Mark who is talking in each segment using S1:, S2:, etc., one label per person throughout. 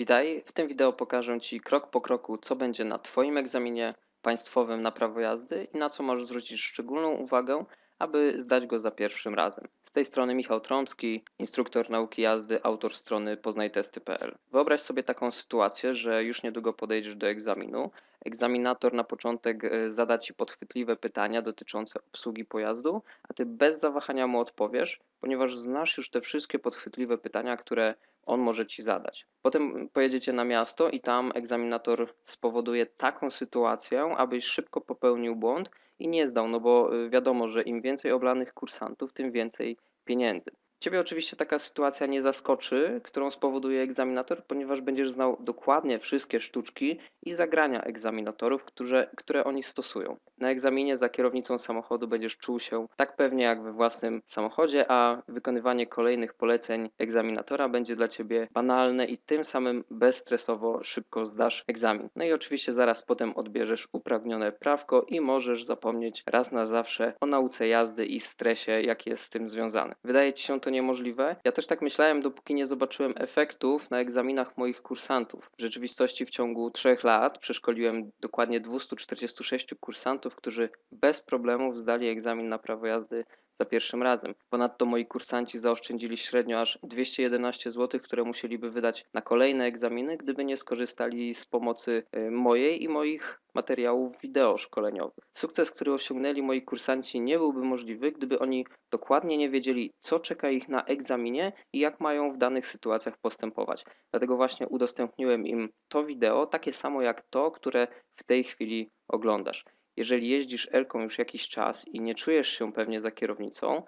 S1: Witaj, w tym wideo pokażę Ci krok po kroku, co będzie na Twoim egzaminie państwowym na prawo jazdy i na co możesz zwrócić szczególną uwagę, aby zdać go za pierwszym razem. Z tej strony Michał Trącki, instruktor nauki jazdy, autor strony poznajtesty.pl. Wyobraź sobie taką sytuację, że już niedługo podejdziesz do egzaminu. Egzaminator na początek e, zada Ci podchwytliwe pytania dotyczące obsługi pojazdu, a Ty bez zawahania mu odpowiesz, ponieważ znasz już te wszystkie podchwytliwe pytania, które on może ci zadać. Potem pojedziecie na miasto i tam egzaminator spowoduje taką sytuację, abyś szybko popełnił błąd i nie zdał, no bo y, wiadomo, że im więcej oblanych kursantów, tym więcej 偏面子。Ciebie oczywiście taka sytuacja nie zaskoczy, którą spowoduje egzaminator, ponieważ będziesz znał dokładnie wszystkie sztuczki i zagrania egzaminatorów, które, które oni stosują. Na egzaminie za kierownicą samochodu będziesz czuł się tak pewnie jak we własnym samochodzie, a wykonywanie kolejnych poleceń egzaminatora będzie dla ciebie banalne i tym samym bezstresowo szybko zdasz egzamin. No i oczywiście zaraz potem odbierzesz uprawnione prawko i możesz zapomnieć raz na zawsze o nauce jazdy i stresie, jaki jest z tym związany. Wydaje ci się to niemożliwe? Ja też tak myślałem, dopóki nie zobaczyłem efektów na egzaminach moich kursantów. W rzeczywistości w ciągu trzech lat przeszkoliłem dokładnie 246 kursantów, którzy bez problemów zdali egzamin na prawo jazdy za pierwszym razem. Ponadto moi kursanci zaoszczędzili średnio aż 211 zł, które musieliby wydać na kolejne egzaminy, gdyby nie skorzystali z pomocy y, mojej i moich materiałów wideo szkoleniowych. Sukces, który osiągnęli moi kursanci, nie byłby możliwy, gdyby oni dokładnie nie wiedzieli, co czeka ich na egzaminie i jak mają w danych sytuacjach postępować. Dlatego właśnie udostępniłem im to wideo, takie samo jak to, które w tej chwili oglądasz jeżeli jeździsz Elką już jakiś czas i nie czujesz się pewnie za kierownicą,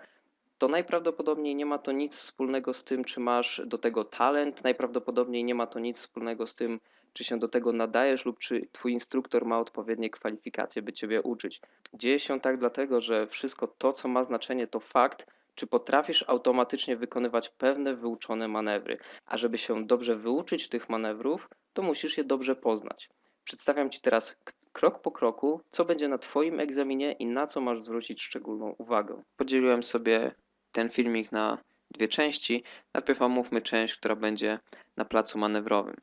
S1: to najprawdopodobniej nie ma to nic wspólnego z tym, czy masz do tego talent, najprawdopodobniej nie ma to nic wspólnego z tym, czy się do tego nadajesz lub czy twój instruktor ma odpowiednie kwalifikacje, by ciebie uczyć. Dzieje się tak dlatego, że wszystko to, co ma znaczenie, to fakt, czy potrafisz automatycznie wykonywać pewne wyuczone manewry. A żeby się dobrze wyuczyć tych manewrów, to musisz je dobrze poznać. Przedstawiam Ci teraz krok po kroku, co będzie na Twoim egzaminie i na co masz zwrócić szczególną uwagę. Podzieliłem sobie ten filmik na dwie części. Najpierw omówmy część, która będzie na placu manewrowym.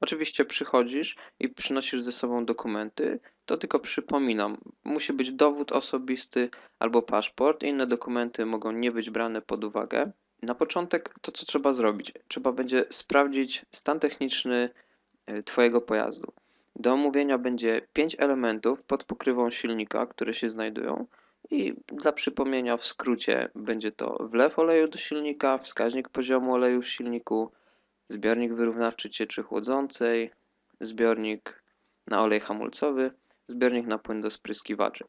S1: Oczywiście przychodzisz i przynosisz ze sobą dokumenty, to tylko przypominam, musi być dowód osobisty albo paszport, inne dokumenty mogą nie być brane pod uwagę. Na początek to, co trzeba zrobić, trzeba będzie sprawdzić stan techniczny e, Twojego pojazdu. Do omówienia będzie 5 elementów pod pokrywą silnika, które się znajdują. I dla przypomnienia w skrócie będzie to wlew oleju do silnika, wskaźnik poziomu oleju w silniku, zbiornik wyrównawczy cieczy chłodzącej, zbiornik na olej hamulcowy, zbiornik na płyn do spryskiwaczy.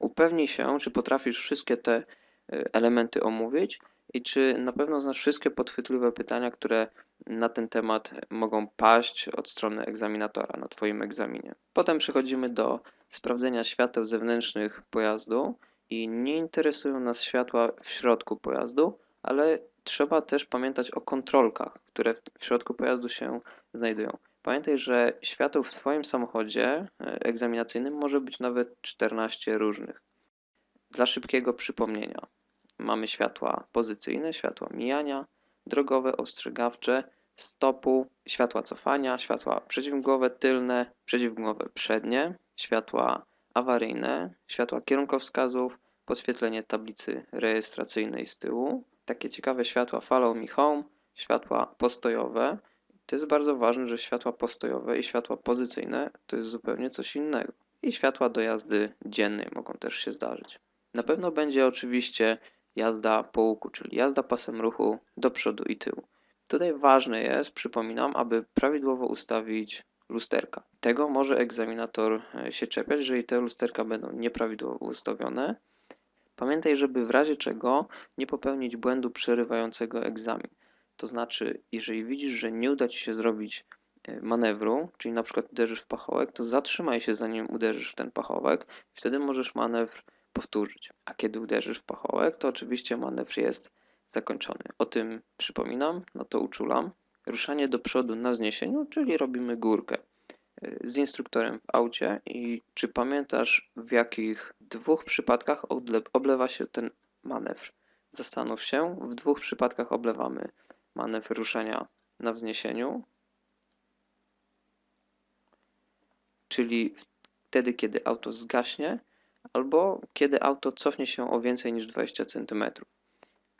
S1: Upewnij się, czy potrafisz wszystkie te y, elementy omówić i czy na pewno znasz wszystkie podchwytliwe pytania, które na ten temat mogą paść od strony egzaminatora na Twoim egzaminie. Potem przechodzimy do sprawdzenia świateł zewnętrznych pojazdu i nie interesują nas światła w środku pojazdu, ale trzeba też pamiętać o kontrolkach, które w środku pojazdu się znajdują. Pamiętaj, że świateł w Twoim samochodzie e, egzaminacyjnym może być nawet 14 różnych. Dla szybkiego przypomnienia mamy światła pozycyjne, światła mijania, drogowe, ostrzegawcze, stopu, światła cofania, światła przeciwmgłowe tylne, przeciwmgłowe przednie, światła awaryjne, światła kierunkowskazów, podświetlenie tablicy rejestracyjnej z tyłu, takie ciekawe światła follow me home, światła postojowe. To jest bardzo ważne, że światła postojowe i światła pozycyjne to jest zupełnie coś innego. I światła do jazdy dziennej mogą też się zdarzyć. Na pewno będzie oczywiście jazda po łuku, czyli jazda pasem ruchu do przodu i tyłu. Tutaj ważne jest, przypominam, aby prawidłowo ustawić lusterka. Tego może egzaminator e, się czepiać, jeżeli te lusterka będą nieprawidłowo ustawione. Pamiętaj, żeby w razie czego nie popełnić błędu przerywającego egzamin. To znaczy, jeżeli widzisz, że nie uda Ci się zrobić e, manewru, czyli na przykład uderzysz w pachołek, to zatrzymaj się zanim uderzysz w ten pachołek wtedy możesz manewr powtórzyć. A kiedy uderzysz w pachołek, to oczywiście manewr jest zakończony. O tym przypominam, no to uczulam. Ruszanie do przodu na zniesieniu, czyli robimy górkę y, z instruktorem w aucie i czy pamiętasz w jakich dwóch przypadkach oblewa się ten manewr? Zastanów się, w dwóch przypadkach oblewamy manewr ruszania na wzniesieniu, czyli wtedy, kiedy auto zgaśnie, albo kiedy auto cofnie się o więcej niż 20 cm.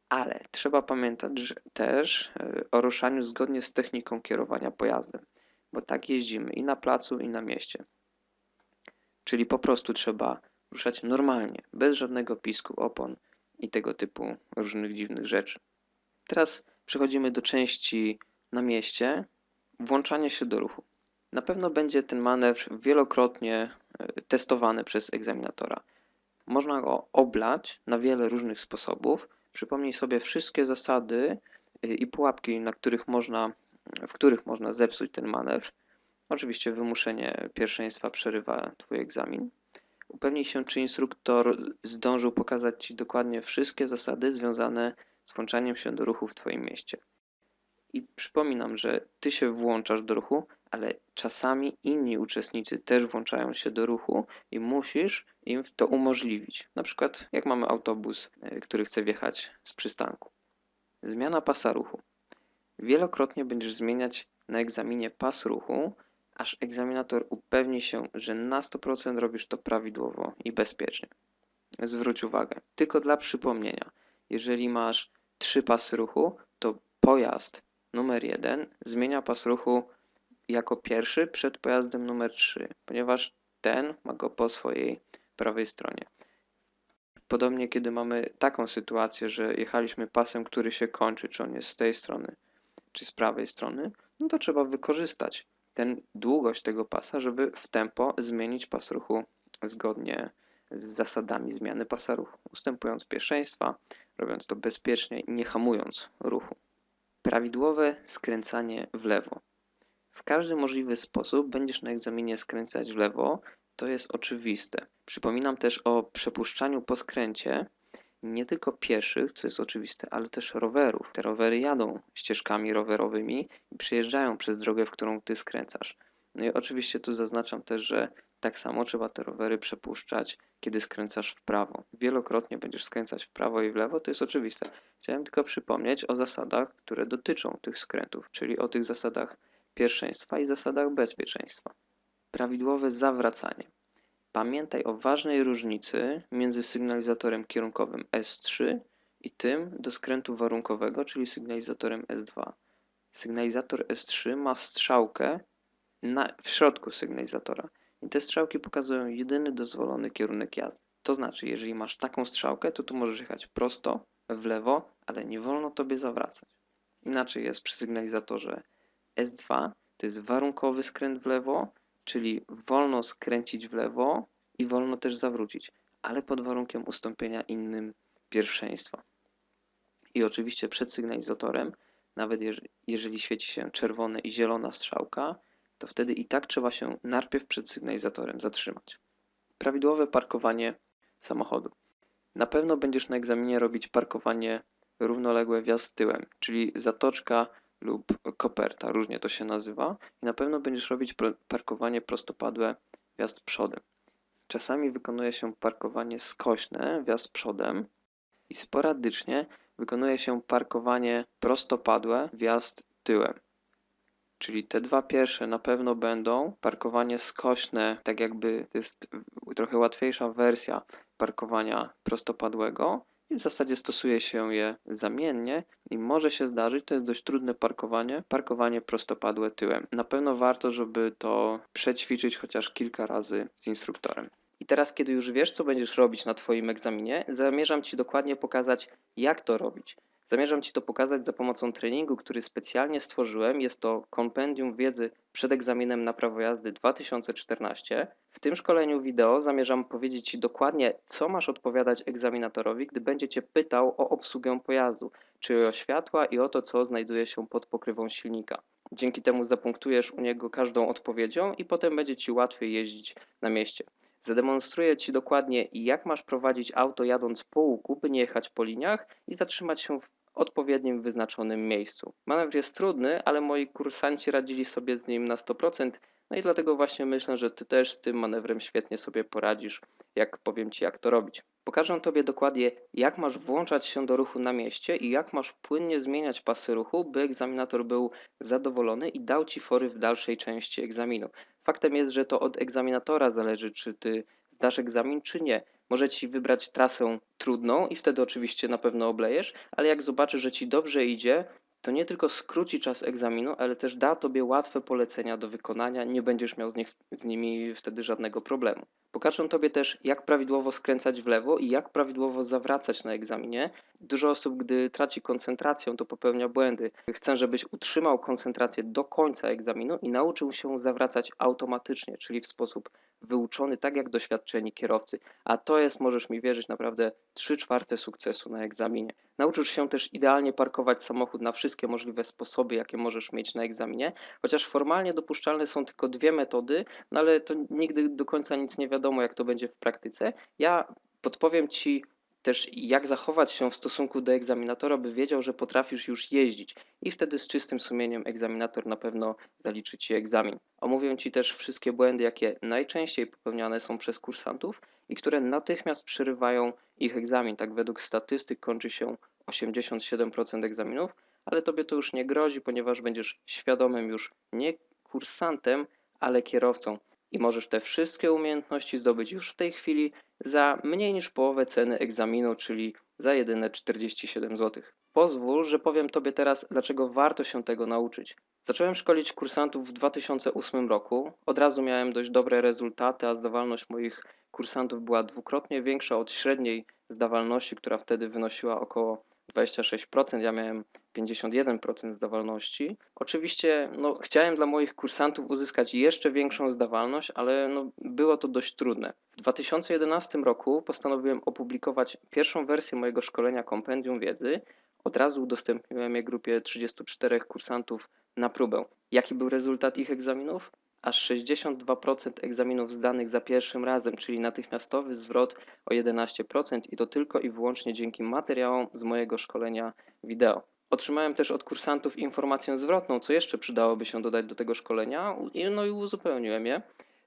S1: Ale trzeba pamiętać też e, o ruszaniu zgodnie z techniką kierowania pojazdem, bo tak jeździmy i na placu, i na mieście. Czyli po prostu trzeba ruszać normalnie, bez żadnego pisku opon i tego typu różnych dziwnych rzeczy. Teraz przechodzimy do części na mieście, włączanie się do ruchu. Na pewno będzie ten manewr wielokrotnie e, testowany przez egzaminatora. Można go oblać na wiele różnych sposobów. Przypomnij sobie wszystkie zasady e, i pułapki, na których można, w których można zepsuć ten manewr. Oczywiście wymuszenie pierwszeństwa przerywa Twój egzamin. Upewnij się, czy instruktor zdążył pokazać Ci dokładnie wszystkie zasady związane z włączaniem się do ruchu w Twoim mieście. I przypominam, że Ty się włączasz do ruchu, ale czasami inni uczestnicy też włączają się do ruchu i musisz im to umożliwić. Na przykład jak mamy autobus, e, który chce wjechać z przystanku. Zmiana pasa ruchu. Wielokrotnie będziesz zmieniać na egzaminie pas ruchu, aż egzaminator upewni się, że na 100% robisz to prawidłowo i bezpiecznie. Zwróć uwagę, tylko dla przypomnienia, jeżeli masz trzy pasy ruchu, to pojazd numer 1 zmienia pas ruchu jako pierwszy przed pojazdem numer 3, ponieważ ten ma go po swojej prawej stronie. Podobnie, kiedy mamy taką sytuację, że jechaliśmy pasem, który się kończy, czy on jest z tej strony, czy z prawej strony, no to trzeba wykorzystać ten długość tego pasa, żeby w tempo zmienić pas ruchu zgodnie z zasadami zmiany pasa ruchu, ustępując pierwszeństwa, robiąc to bezpiecznie i nie hamując ruchu. Prawidłowe skręcanie w lewo. W każdy możliwy sposób będziesz na egzaminie skręcać w lewo, to jest oczywiste. Przypominam też o przepuszczaniu po skręcie nie tylko pieszych, co jest oczywiste, ale też rowerów. Te rowery jadą ścieżkami rowerowymi i przejeżdżają przez drogę, w którą ty skręcasz. No i oczywiście tu zaznaczam też, że tak samo trzeba te rowery przepuszczać, kiedy skręcasz w prawo. Wielokrotnie będziesz skręcać w prawo i w lewo, to jest oczywiste. Chciałem tylko przypomnieć o zasadach, które dotyczą tych skrętów, czyli o tych zasadach pierwszeństwa i zasadach bezpieczeństwa. Prawidłowe zawracanie. Pamiętaj o ważnej różnicy między sygnalizatorem kierunkowym S3 i tym do skrętu warunkowego, czyli sygnalizatorem S2. Sygnalizator S3 ma strzałkę na, w środku sygnalizatora i te strzałki pokazują jedyny dozwolony kierunek jazdy. To znaczy, jeżeli masz taką strzałkę, to tu możesz jechać prosto, w lewo, ale nie wolno tobie zawracać. Inaczej jest przy sygnalizatorze S2, to jest warunkowy skręt w lewo, czyli wolno skręcić w lewo i wolno też zawrócić, ale pod warunkiem ustąpienia innym pierwszeństwa. I oczywiście przed sygnalizatorem, nawet jeżeli świeci się czerwona i zielona strzałka, to wtedy i tak trzeba się najpierw przed sygnalizatorem zatrzymać. Prawidłowe parkowanie samochodu. Na pewno będziesz na egzaminie robić parkowanie równoległe wjazd tyłem, czyli zatoczka lub koperta, różnie to się nazywa. I na pewno będziesz robić parkowanie prostopadłe wjazd przodem. Czasami wykonuje się parkowanie skośne wjazd przodem i sporadycznie wykonuje się parkowanie prostopadłe wjazd tyłem. Czyli te dwa pierwsze na pewno będą parkowanie skośne, tak jakby to jest trochę łatwiejsza wersja parkowania prostopadłego, i w zasadzie stosuje się je zamiennie i może się zdarzyć, to jest dość trudne parkowanie, parkowanie prostopadłe tyłem. Na pewno warto, żeby to przećwiczyć chociaż kilka razy z instruktorem. I teraz, kiedy już wiesz, co będziesz robić na Twoim egzaminie, zamierzam Ci dokładnie pokazać, jak to robić. Zamierzam Ci to pokazać za pomocą treningu, który specjalnie stworzyłem. Jest to kompendium wiedzy przed egzaminem na prawo jazdy 2014. W tym szkoleniu wideo zamierzam powiedzieć Ci dokładnie, co masz odpowiadać egzaminatorowi, gdy będzie Cię pytał o obsługę pojazdu, czyli o światła i o to, co znajduje się pod pokrywą silnika. Dzięki temu zapunktujesz u niego każdą odpowiedzią i potem będzie Ci łatwiej jeździć na mieście. Zademonstruję Ci dokładnie, jak masz prowadzić auto jadąc po łuku, by nie jechać po liniach i zatrzymać się w odpowiednim wyznaczonym miejscu. Manewr jest trudny, ale moi kursanci radzili sobie z nim na 100%, no i dlatego właśnie myślę, że Ty też z tym manewrem świetnie sobie poradzisz, jak powiem Ci, jak to robić. Pokażę Tobie dokładnie, jak masz włączać się do ruchu na mieście i jak masz płynnie zmieniać pasy ruchu, by egzaminator był zadowolony i dał Ci fory w dalszej części egzaminu. Faktem jest, że to od egzaminatora zależy, czy Ty zdasz egzamin, czy nie. Może Ci wybrać trasę trudną i wtedy oczywiście na pewno oblejesz, ale jak zobaczy, że Ci dobrze idzie, to nie tylko skróci czas egzaminu, ale też da Tobie łatwe polecenia do wykonania, nie będziesz miał z, nich, z nimi wtedy żadnego problemu. Pokażę Tobie też, jak prawidłowo skręcać w lewo i jak prawidłowo zawracać na egzaminie. Dużo osób, gdy traci koncentrację, to popełnia błędy. Chcę, żebyś utrzymał koncentrację do końca egzaminu i nauczył się zawracać automatycznie, czyli w sposób wyuczony, tak jak doświadczeni kierowcy. A to jest, możesz mi wierzyć, naprawdę 3 czwarte sukcesu na egzaminie. Nauczysz się też idealnie parkować samochód na wszystkie możliwe sposoby, jakie możesz mieć na egzaminie, chociaż formalnie dopuszczalne są tylko dwie metody, no ale to nigdy do końca nic nie wiadomo, jak to będzie w praktyce. Ja podpowiem Ci też, jak zachować się w stosunku do egzaminatora, by wiedział, że potrafisz już jeździć i wtedy z czystym sumieniem egzaminator na pewno zaliczy Ci egzamin. Omówię Ci też wszystkie błędy, jakie najczęściej popełniane są przez kursantów i które natychmiast przerywają ich egzamin. Tak według statystyk kończy się 87% egzaminów, ale Tobie to już nie grozi, ponieważ będziesz świadomym już nie kursantem, ale kierowcą i możesz te wszystkie umiejętności zdobyć już w tej chwili za mniej niż połowę ceny egzaminu, czyli za jedyne 47 zł. Pozwól, że powiem Tobie teraz, dlaczego warto się tego nauczyć. Zacząłem szkolić kursantów w 2008 roku. Od razu miałem dość dobre rezultaty, a zdawalność moich kursantów była dwukrotnie większa od średniej zdawalności, która wtedy wynosiła około 26%, ja miałem 51% zdawalności. Oczywiście no, chciałem dla moich kursantów uzyskać jeszcze większą zdawalność, ale no, było to dość trudne. W 2011 roku postanowiłem opublikować pierwszą wersję mojego szkolenia Kompendium Wiedzy. Od razu udostępniłem je grupie 34 kursantów na próbę. Jaki był rezultat ich egzaminów? aż 62% egzaminów zdanych za pierwszym razem, czyli natychmiastowy zwrot o 11% i to tylko i wyłącznie dzięki materiałom z mojego szkolenia wideo. Otrzymałem też od kursantów informację zwrotną, co jeszcze przydałoby się dodać do tego szkolenia, no i uzupełniłem je.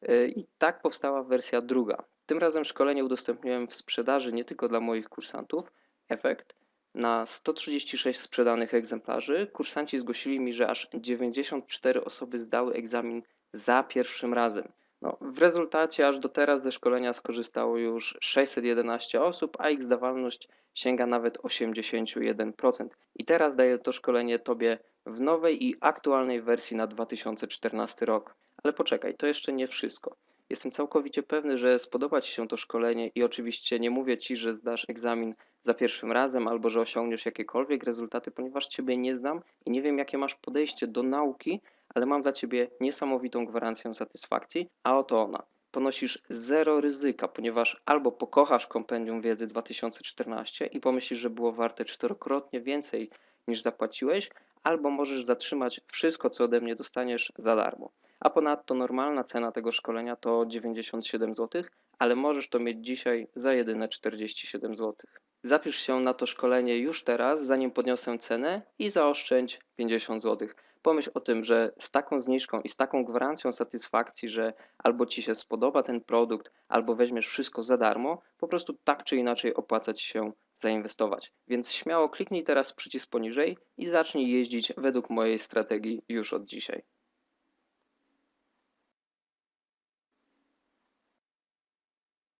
S1: Y, I tak powstała wersja druga. Tym razem szkolenie udostępniłem w sprzedaży nie tylko dla moich kursantów. Efekt na 136 sprzedanych egzemplarzy kursanci zgłosili mi, że aż 94 osoby zdały egzamin za pierwszym razem. No, w rezultacie aż do teraz ze szkolenia skorzystało już 611 osób, a ich zdawalność sięga nawet 81%. I teraz daję to szkolenie Tobie w nowej i aktualnej wersji na 2014 rok. Ale poczekaj, to jeszcze nie wszystko. Jestem całkowicie pewny, że spodoba Ci się to szkolenie i oczywiście nie mówię Ci, że zdasz egzamin za pierwszym razem albo że osiągniesz jakiekolwiek rezultaty, ponieważ Ciebie nie znam i nie wiem, jakie masz podejście do nauki, ale mam dla Ciebie niesamowitą gwarancję satysfakcji, a oto ona. Ponosisz zero ryzyka, ponieważ albo pokochasz kompendium wiedzy 2014 i pomyślisz, że było warte czterokrotnie więcej niż zapłaciłeś, albo możesz zatrzymać wszystko, co ode mnie dostaniesz za darmo. A ponadto normalna cena tego szkolenia to 97 zł, ale możesz to mieć dzisiaj za jedyne 47 zł. Zapisz się na to szkolenie już teraz, zanim podniosę cenę i zaoszczędź 50 zł. Pomyśl o tym, że z taką zniżką i z taką gwarancją satysfakcji, że albo ci się spodoba ten produkt, albo weźmiesz wszystko za darmo, po prostu tak czy inaczej opłaca ci się zainwestować. Więc śmiało kliknij teraz przycisk poniżej i zacznij jeździć według mojej strategii już od dzisiaj.